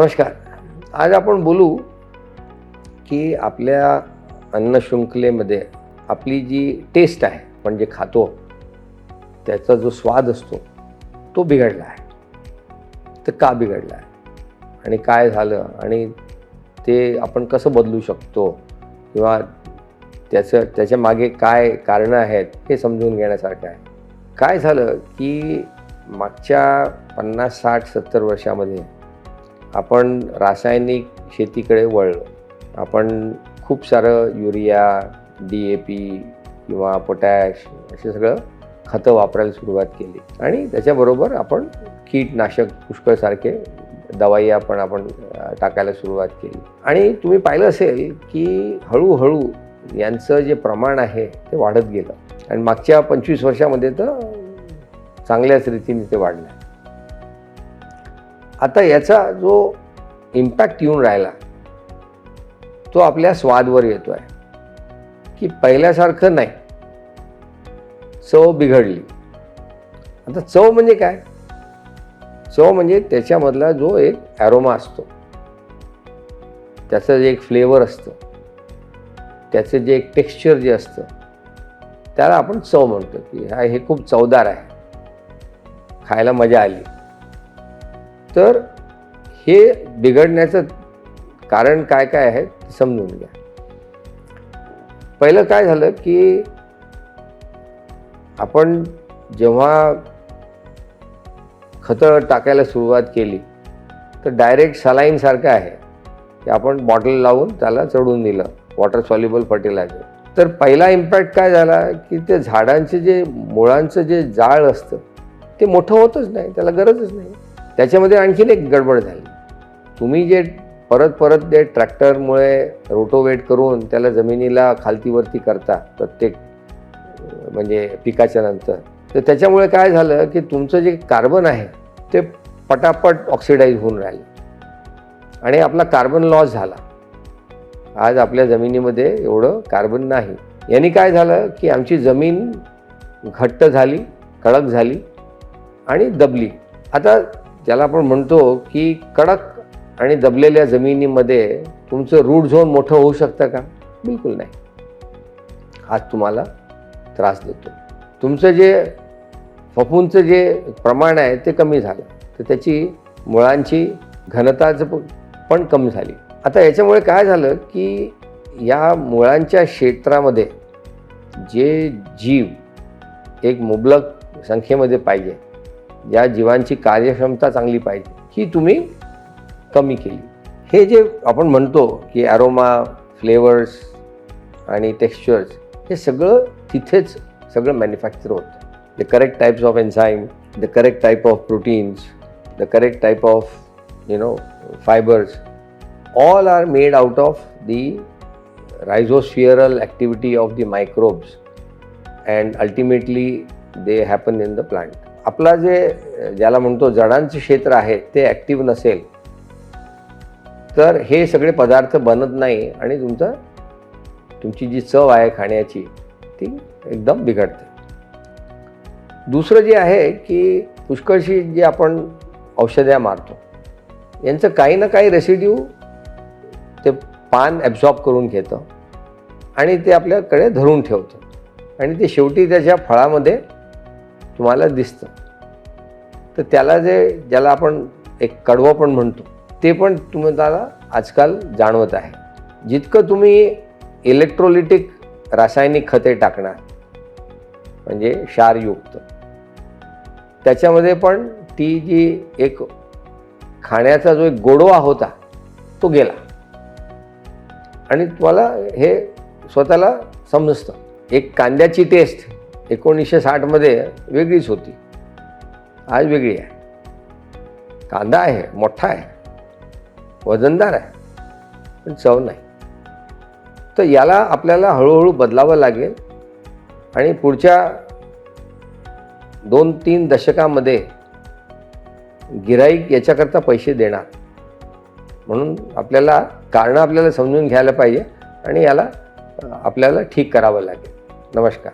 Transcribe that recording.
नमस्कार. आज आपण बोलू की आपल्या अन्नशृंखलेमध्ये आपली जी टेस्ट आहे आपण जे खातो त्याचा जो स्वाद असतो तो बिघडला आहे. तर का बिघडला आहे? आणि काय झालं? आणि ते आपण कसं बदलू शकतो? किंवा त्याचं त्याच्यामागे काय कारणं आहेत हे समजून घेण्यासारखं आहे. काय झालं की मागच्या पन्नास साठ सत्तर वर्षामध्ये आपण रासायनिक शेतीकडे वळलो. आपण खूप सारं युरिया डी ए पी किंवा पोटॅश असे सगळं खतं वापरायला सुरुवात केली. आणि त्याच्याबरोबर आपण कीटनाशक पुष्कळसारखे दवाई आपण आपण टाकायला सुरुवात केली. आणि तुम्ही पाहिलं असेल की हळूहळू यांचं जे प्रमाण आहे ते वाढत गेलं. आणि मागच्या पंचवीस वर्षामध्ये तर चांगल्याच रीतीने ते वाढलं. आता याचा जो इम्पॅक्ट येऊन राहिला तो आपल्या स्वादवर येतो आहे की पहिल्यासारखं नाही. चव बिघडली. आता चव म्हणजे काय? चव म्हणजे त्याच्यामधला जो एक ॲरोमा असतो. त्याचं जे एक फ्लेवर असतं. त्याचं जे एक टेक्स्चर जे असतं. त्याला आपण चव म्हणतो की हा हे खूप चवदार आहे. खायला मजा आली. तर हे बिघडण्याचं कारण काय काय आहे समजून घ्या. पहिलं काय झालं की आपण जेव्हा खतं टाकायला सुरुवात केली तर डायरेक्ट सलाईनसारखं आहे की आपण बॉटल लावून त्याला चढून दिलं वॉटर सॉल्युबल फर्टिलायझर तर पहिला इम्पॅक्ट काय झाला की ते झाडांचे जे मुळांचं जे जाळ असतं ते मोठं होतच नाही त्याला गरजच नाही. त्याच्यामध्ये आणखीन एक गडबड झाली. तुम्ही जे परत परत ते ट्रॅक्टरमुळे रोटोवेट करून त्याला जमिनीला खालतीवरती करता प्रत्येक म्हणजे पिकाच्या नंतर तर त्याच्यामुळे काय झालं की तुमचं जे कार्बन आहे ते पटापट ऑक्सिडाईज होऊन राहिलं. आणि आपला कार्बन लॉस झाला. आज आपल्या जमिनीमध्ये एवढं कार्बन नाही. यांनी काय झालं की आमची जमीन घट्ट झाली कडक झाली आणि दबली. आता ज्याला आपण म्हणतो की कडक आणि दबलेल्या जमिनीमध्ये तुमचं रूट झोन मोठं होऊ शकतं का? बिलकुल नाही. आज तुम्हाला त्रास देतो. तुमचं जे फफूंचं जे प्रमाण आहे ते कमी झालं. तर त्याची मुळांची घनताच पण कमी झाली. आता याच्यामुळे काय झालं की या मुळांच्या क्षेत्रामध्ये जे जीव एक मुबलक संख्येमध्ये पाहिजे या जीवांची कार्यक्षमता चांगली पाहिजे. ही तुम्ही कमी केली. हे जे आपण म्हणतो की ॲरोमा फ्लेवर्स आणि टेक्स्चर्स हे सगळं तिथेच सगळं मॅन्युफॅक्चर होतं. The correct types of enzyme the correct type of proteins the correct type of you know fibres all are made out of the rhizospheral activity of the microbes and ultimately they happen in the plant. आपला जे ज्याला म्हणतो जडांचे क्षेत्र आहे ते active नसेल तर हे सगळे पदार्थ बनत नाही आणि तुमचं तुमची जी चव आहे खाण्याची ती एकदम बिघडते. दुसरं जे आहे की पुष्कळशी जे आपण औषध्या मारतो यांचं काही ना काही रेसिड्यू ते पान ॲब्झॉर्ब करून घेतं आणि ते आपल्याकडे धरून ठेवतं. आणि ते शेवटी त्याच्या फळामध्ये तुम्हाला दिसतं. तर त्याला जे ज्याला आपण एक कडवं पण म्हणतो ते पण तुम्हाला आजकाल जाणवत आहे. जितकं तुम्ही इलेक्ट्रोलिटिक रासायनिक खते टाकणार म्हणजे क्षारयुक्त त्याच्यामध्ये पण ती जी एक खाण्याचा जो एक गोडवा होता तो गेला. आणि तुम्हाला हे स्वतःला समजतं. एक कांद्याची टेस्ट एकोणीसशे साठमध्ये वेगळीच होती. आज वेगळी आहे. कांदा आहे मोठा आहे वजनदार आहे पण चव नाही. तर याला आपल्याला हळूहळू बदलावं लागेल आणि पुढच्या दोन तीन दशकामध्ये गिराईक याच्याकरता पैसे देणार. म्हणून आपल्याला कारणं आपल्याला समजून घ्यायला पाहिजे आणि याला आपल्याला ठीक करावं लागेल. नमस्कार.